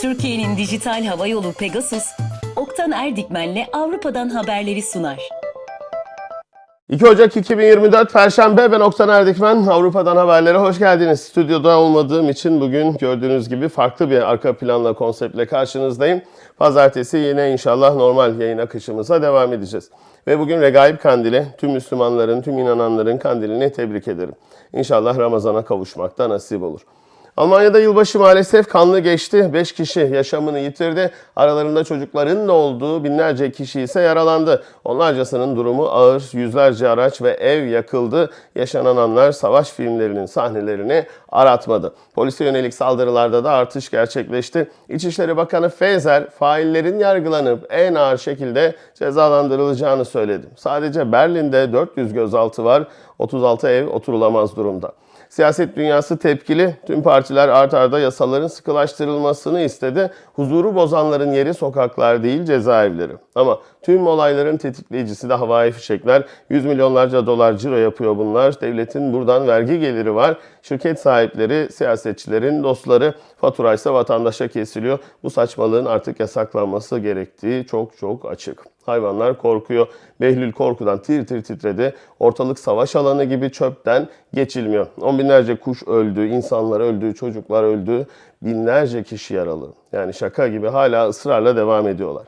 Türkiye'nin dijital hava yolu Pegasus, Oktan Erdikmen'le Avrupa'dan haberleri sunar. 2 Ocak 2024 Perşembe ben Oktan Erdikmen. Avrupa'dan haberlere hoş geldiniz. Stüdyoda olmadığım için bugün gördüğünüz gibi farklı bir arka planla konseptle karşınızdayım. Pazartesi yine inşallah normal yayın akışımıza devam edeceğiz. Ve bugün Regaib Kandili, tüm Müslümanların, tüm inananların kandilini tebrik ederim. İnşallah Ramazan'a kavuşmak da nasip olur. Almanya'da yılbaşı maalesef kanlı geçti. 5 kişi yaşamını yitirdi. Aralarında çocukların da olduğu binlerce kişi ise yaralandı. Onlarcasının durumu ağır. Yüzlerce araç ve ev yakıldı. Yaşanan anlar savaş filmlerinin sahnelerini aratmadı. Polise yönelik saldırılarda da artış gerçekleşti. İçişleri Bakanı Fezer faillerin yargılanıp en ağır şekilde cezalandırılacağını söyledi. Sadece Berlin'de 400 gözaltı var. 36 ev oturulamaz durumda. Siyaset dünyası tepkili. Tüm partiler art arda yasaların sıkılaştırılmasını istedi. Huzuru bozanların yeri sokaklar değil cezaevleri. Ama tüm olayların tetikleyicisi de havai fişekler. 100 milyonlarca dolar ciro yapıyor bunlar. Devletin buradan vergi geliri var. Şirket sahipleri, siyasetçilerin dostları fatura vatandaşa kesiliyor. Bu saçmalığın artık yasaklanması gerektiği çok çok açık. Hayvanlar korkuyor. Behlül korkudan tir tir titredi. Ortalık savaş alanı gibi çöpten geçilmiyor. On binlerce kuş öldü, insanlar öldü, çocuklar öldü. Binlerce kişi yaralı. Yani şaka gibi hala ısrarla devam ediyorlar.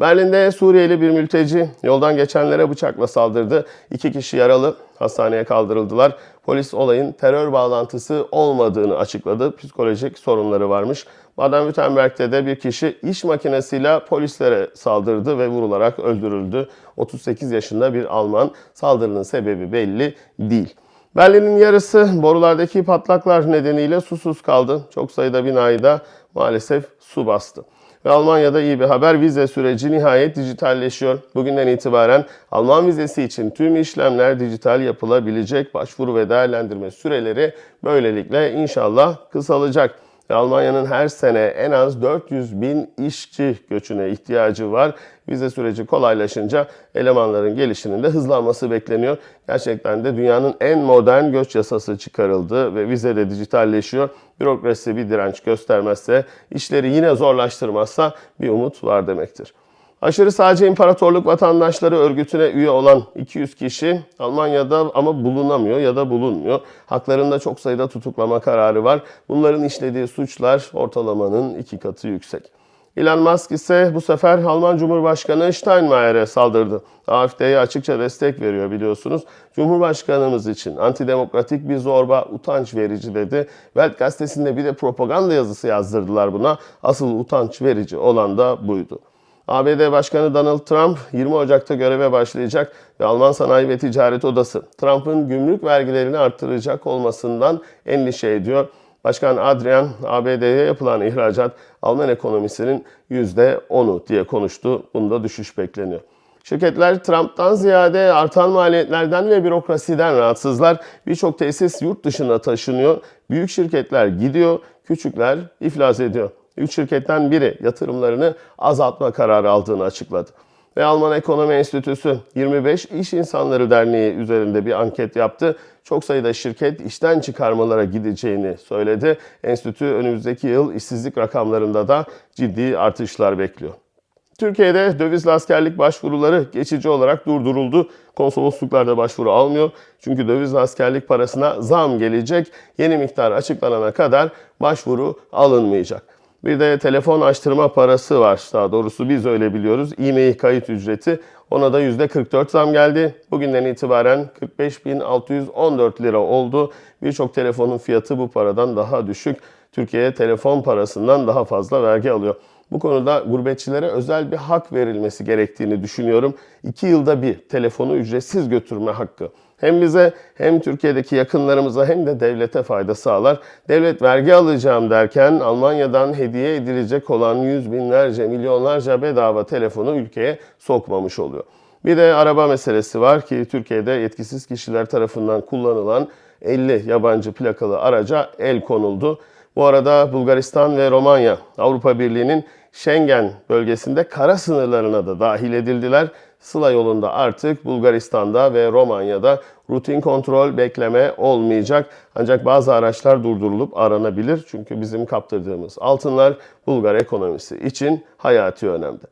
Berlin'de Suriyeli bir mülteci yoldan geçenlere bıçakla saldırdı. İki kişi yaralı, hastaneye kaldırıldılar. Polis olayın terör bağlantısı olmadığını açıkladı. Psikolojik sorunları varmış. Baden-Württemberg'de de bir kişi iş makinesiyle polislere saldırdı ve vurularak öldürüldü. 38 yaşında bir Alman. Saldırının sebebi belli değil. Berlin'in yarısı borulardaki patlaklar nedeniyle susuz kaldı. Çok sayıda binayı da maalesef su bastı. Ve Almanya'da iyi bir haber vize süreci nihayet dijitalleşiyor. Bugünden itibaren Alman vizesi için tüm işlemler dijital yapılabilecek. Başvuru ve değerlendirme süreleri böylelikle inşallah kısalacak. Ve Almanya'nın her sene en az 400 bin işçi göçüne ihtiyacı var. Vize süreci kolaylaşınca elemanların gelişinin de hızlanması bekleniyor. Gerçekten de dünyanın en modern göç yasası çıkarıldı ve vize de dijitalleşiyor. Bürokrasi bir direnç göstermezse, işleri yine zorlaştırmazsa bir umut var demektir. Aşırı sağcı imparatorluk vatandaşları örgütüne üye olan 200 kişi Almanya'da ama bulunamıyor ya da bulunmuyor. Haklarında çok sayıda tutuklama kararı var. Bunların işlediği suçlar ortalamanın iki katı yüksek. Elon Musk ise bu sefer Alman Cumhurbaşkanı Steinmeier'e saldırdı. AFD'ye açıkça destek veriyor biliyorsunuz. Cumhurbaşkanımız için antidemokratik bir zorba, utanç verici dedi. Welt gazetesinde bir de propaganda yazısı yazdırdılar buna. Asıl utanç verici olan da buydu. ABD Başkanı Donald Trump 20 Ocak'ta göreve başlayacak ve Alman Sanayi ve Ticaret Odası Trump'ın gümrük vergilerini arttıracak olmasından endişe ediyor. Başkan Adrian, ABD'ye yapılan ihracat Alman ekonomisinin %10'u diye konuştu. Bunda düşüş bekleniyor. Şirketler Trump'tan ziyade artan maliyetlerden ve bürokrasiden rahatsızlar. Birçok tesis yurt dışına taşınıyor. Büyük şirketler gidiyor, küçükler iflas ediyor. Üç şirketten biri yatırımlarını azaltma kararı aldığını açıkladı. Ve Alman Ekonomi Enstitüsü 25 İş İnsanları Derneği üzerinde bir anket yaptı. Çok sayıda şirket işten çıkarmalara gideceğini söyledi. Enstitü önümüzdeki yıl işsizlik rakamlarında da ciddi artışlar bekliyor. Türkiye'de dövizli askerlik başvuruları geçici olarak durduruldu. Konsolosluklarda başvuru almıyor. Çünkü dövizli askerlik parasına zam gelecek. Yeni miktar açıklanana kadar başvuru alınmayacak. Bir de telefon açtırma parası var. Daha doğrusu biz öyle biliyoruz. E-mail kayıt ücreti. Ona da %44 zam geldi. Bugünden itibaren 45.614 lira oldu. Birçok telefonun fiyatı bu paradan daha düşük. Türkiye telefon parasından daha fazla vergi alıyor. Bu konuda gurbetçilere özel bir hak verilmesi gerektiğini düşünüyorum. İki yılda bir telefonu ücretsiz götürme hakkı. Hem bize hem Türkiye'deki yakınlarımıza hem de devlete fayda sağlar. Devlet vergi alacağım derken Almanya'dan hediye edilecek olan yüz binlerce, milyonlarca bedava telefonu ülkeye sokmamış oluyor. Bir de araba meselesi var ki Türkiye'de yetkisiz kişiler tarafından kullanılan 50 yabancı plakalı araca el konuldu. Bu arada Bulgaristan ve Romanya Avrupa Birliği'nin Schengen bölgesinde kara sınırlarına da dahil edildiler. Sıla yolunda artık Bulgaristan'da ve Romanya'da rutin kontrol bekleme olmayacak. Ancak bazı araçlar durdurulup aranabilir. Çünkü bizim kaptırdığımız altınlar Bulgar ekonomisi için hayati önemde.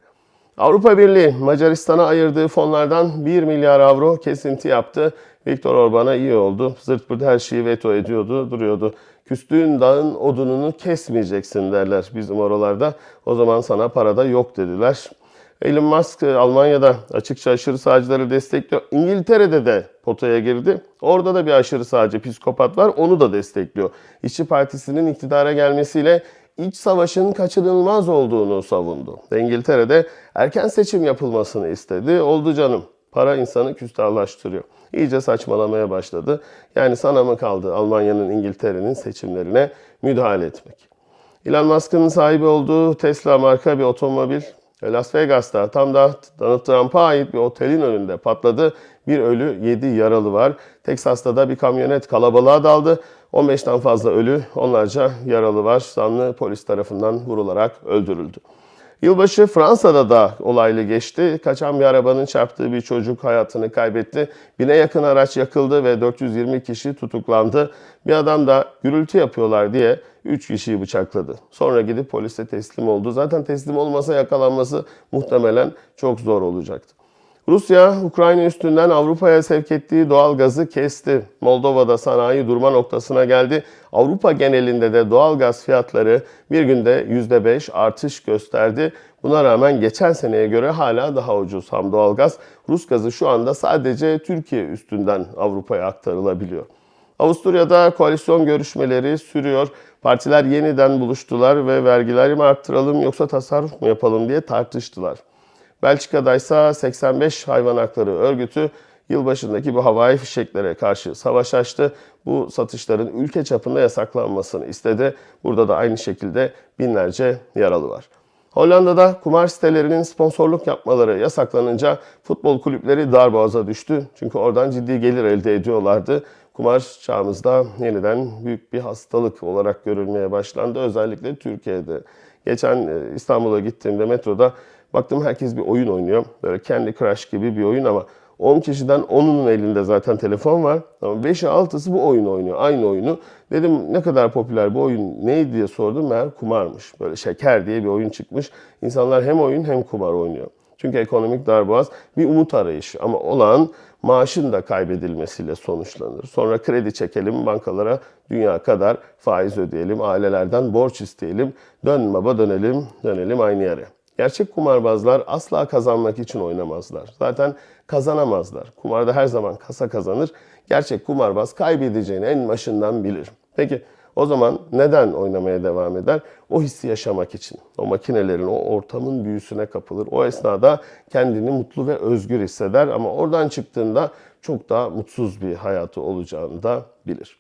Avrupa Birliği Macaristan'a ayırdığı fonlardan 1 milyar avro kesinti yaptı. Viktor Orban'a iyi oldu. Zırt pırt her şeyi veto ediyordu, duruyordu. Küstüğün dağın odununu kesmeyeceksin derler bizim oralarda. O zaman sana para da yok dediler. Elon Musk e, Almanya'da açıkça aşırı sağcıları destekliyor. İngiltere'de de potaya girdi. Orada da bir aşırı sağcı psikopat var. Onu da destekliyor. İşçi Partisi'nin iktidara gelmesiyle iç savaşın kaçınılmaz olduğunu savundu. İngiltere'de erken seçim yapılmasını istedi. Oldu canım. Para insanı küstahlaştırıyor. İyice saçmalamaya başladı. Yani sana mı kaldı Almanya'nın İngiltere'nin seçimlerine müdahale etmek? Elon Musk'ın sahibi olduğu Tesla marka bir otomobil Las Vegas'ta tam da Donald Trump'a ait bir otelin önünde patladı. Bir ölü, 7 yaralı var. Teksas'ta da bir kamyonet kalabalığa daldı. 15'ten fazla ölü, onlarca yaralı var. Zanlı polis tarafından vurularak öldürüldü. Yılbaşı Fransa'da da olaylı geçti. Kaçan bir arabanın çarptığı bir çocuk hayatını kaybetti. Bine yakın araç yakıldı ve 420 kişi tutuklandı. Bir adam da gürültü yapıyorlar diye 3 kişiyi bıçakladı. Sonra gidip polise teslim oldu. Zaten teslim olmasa yakalanması muhtemelen çok zor olacaktı. Rusya, Ukrayna üstünden Avrupa'ya sevk ettiği doğal gazı kesti. Moldova'da sanayi durma noktasına geldi. Avrupa genelinde de doğal gaz fiyatları bir günde %5 artış gösterdi. Buna rağmen geçen seneye göre hala daha ucuz ham doğal gaz. Rus gazı şu anda sadece Türkiye üstünden Avrupa'ya aktarılabiliyor. Avusturya'da koalisyon görüşmeleri sürüyor. Partiler yeniden buluştular ve vergileri mi arttıralım yoksa tasarruf mu yapalım diye tartıştılar. Belçika'da ise 85 hayvan hakları örgütü yılbaşındaki bu havai fişeklere karşı savaş açtı. Bu satışların ülke çapında yasaklanmasını istedi. Burada da aynı şekilde binlerce yaralı var. Hollanda'da kumar sitelerinin sponsorluk yapmaları yasaklanınca futbol kulüpleri darboğaza düştü. Çünkü oradan ciddi gelir elde ediyorlardı. Kumar çağımızda yeniden büyük bir hastalık olarak görülmeye başlandı. Özellikle Türkiye'de. Geçen e, İstanbul'a gittiğimde metroda baktım herkes bir oyun oynuyor. Böyle Candy Crush gibi bir oyun ama 10 kişiden 10'unun elinde zaten telefon var. Ama 5'i 6'sı bu oyunu oynuyor. Aynı oyunu. Dedim ne kadar popüler bu oyun neydi diye sordum. Meğer kumarmış. Böyle şeker diye bir oyun çıkmış. İnsanlar hem oyun hem kumar oynuyor. Çünkü ekonomik darboğaz bir umut arayışı. Ama olan maaşın da kaybedilmesiyle sonuçlanır. Sonra kredi çekelim bankalara dünya kadar faiz ödeyelim. Ailelerden borç isteyelim. Dön baba dönelim, dönelim aynı yere. Gerçek kumarbazlar asla kazanmak için oynamazlar. Zaten kazanamazlar. Kumarda her zaman kasa kazanır. Gerçek kumarbaz kaybedeceğini en başından bilir. Peki o zaman neden oynamaya devam eder? O hissi yaşamak için. O makinelerin, o ortamın büyüsüne kapılır. O esnada kendini mutlu ve özgür hisseder ama oradan çıktığında çok daha mutsuz bir hayatı olacağını da bilir.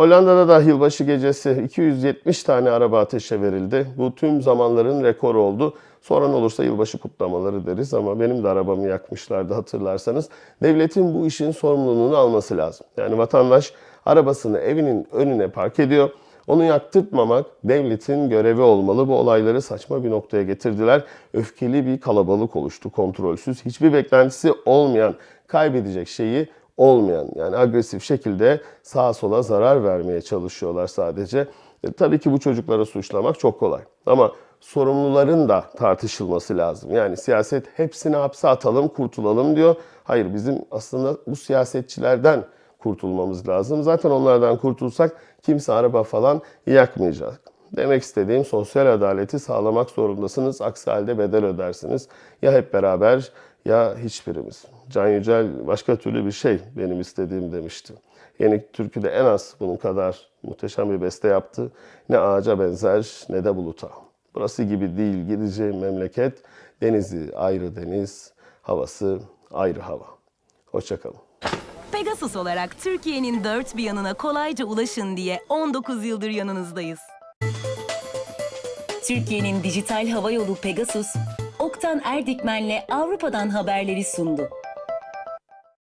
Hollanda'da da yılbaşı gecesi 270 tane araba ateşe verildi. Bu tüm zamanların rekoru oldu. Soran olursa yılbaşı kutlamaları deriz ama benim de arabamı yakmışlardı hatırlarsanız. Devletin bu işin sorumluluğunu alması lazım. Yani vatandaş arabasını evinin önüne park ediyor. Onu yaktırtmamak devletin görevi olmalı. Bu olayları saçma bir noktaya getirdiler. Öfkeli bir kalabalık oluştu kontrolsüz. Hiçbir beklentisi olmayan, kaybedecek şeyi olmayan yani agresif şekilde sağa sola zarar vermeye çalışıyorlar sadece. E, tabii ki bu çocuklara suçlamak çok kolay. Ama sorumluların da tartışılması lazım. Yani siyaset hepsini hapse atalım, kurtulalım diyor. Hayır bizim aslında bu siyasetçilerden kurtulmamız lazım. Zaten onlardan kurtulsak kimse araba falan yakmayacak. Demek istediğim sosyal adaleti sağlamak zorundasınız. Aksi halde bedel ödersiniz. Ya hep beraber ya hiçbirimiz. Can Yücel başka türlü bir şey benim istediğim demişti. Yeni Türkü'de en az bunun kadar muhteşem bir beste yaptı. Ne ağaca benzer ne de buluta. Burası gibi değil gideceğim memleket. Denizi ayrı deniz, havası ayrı hava. Hoşçakalın. Pegasus olarak Türkiye'nin dört bir yanına kolayca ulaşın diye 19 yıldır yanınızdayız. Türkiye'nin dijital hava yolu Pegasus, Oktan Erdikmen'le Avrupa'dan haberleri sundu.